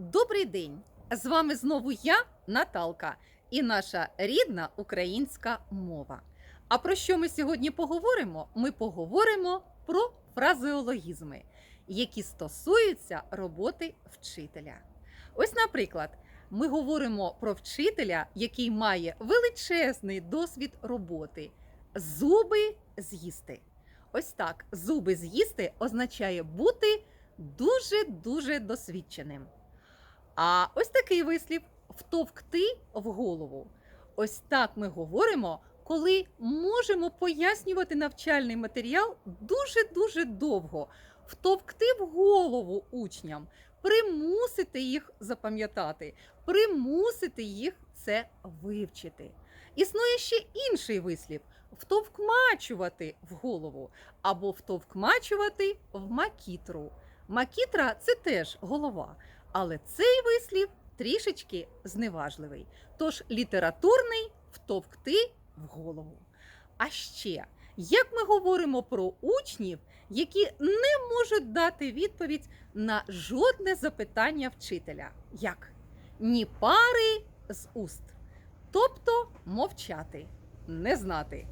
Добрий день! З вами знову я, Наталка, і наша рідна українська мова. А про що ми сьогодні поговоримо? Ми поговоримо про фразеологізми, які стосуються роботи вчителя. Ось, наприклад, ми говоримо про вчителя, який має величезний досвід роботи зуби з'їсти. Ось так, зуби з'їсти означає бути дуже-дуже досвідченим. А ось такий вислів втовкти в голову. Ось так ми говоримо, коли можемо пояснювати навчальний матеріал дуже-дуже довго, втовкти в голову учням, примусити їх запам'ятати, примусити їх це вивчити. Існує ще інший вислів втовкмачувати в голову або втовкмачувати в макітру. Макітра це теж голова, але цей вислів трішечки зневажливий. Тож літературний втовкти в голову. А ще, як ми говоримо про учнів, які не можуть дати відповідь на жодне запитання вчителя, як ні пари з уст, тобто мовчати, не знати.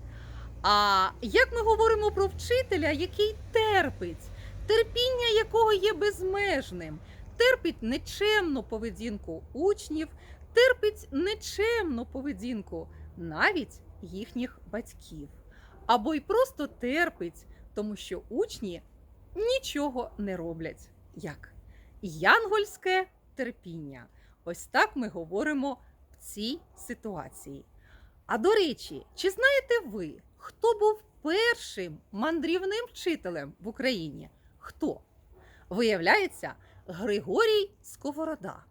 А як ми говоримо про вчителя, який терпить, терпіння якого є безмежним, терпить нечемну поведінку учнів, терпить нечемну поведінку навіть їхніх батьків, або й просто терпить, тому що учні нічого не роблять. Як? Янгольське терпіння. Ось так ми говоримо в цій ситуації. А до речі, чи знаєте ви, хто був першим мандрівним вчителем в Україні? Хто? Виявляється, Григорій Сковорода.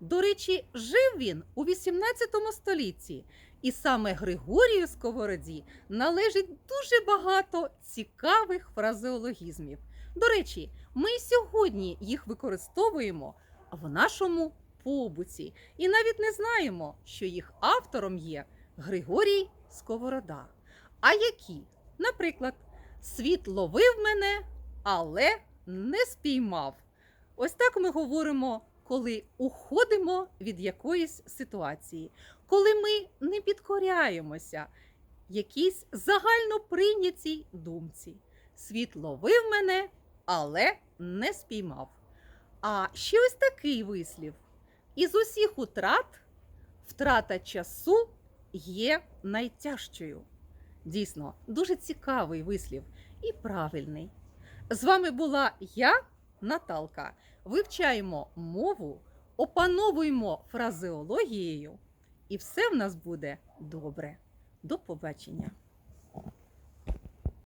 До речі, жив він у 18 столітті, і саме Григорію Сковороді належить дуже багато цікавих фразеологізмів. До речі, ми сьогодні їх використовуємо в нашому побуті і навіть не знаємо, що їх автором є Григорій Сковорода. А які? Наприклад, світ ловив мене, але не спіймав. Ось так ми говоримо, коли уходимо від якоїсь ситуації, коли ми не підкоряємося якійсь загально прийнятій думці. Світ ловив мене, але не спіймав. А ще ось такий вислів: із усіх утрат втрата часу є найтяжчою. Дійсно, дуже цікавий вислів і правильний. З вами була я, Наталка. Вивчаємо мову, опановуємо фразеологією, і все в нас буде добре. До побачення!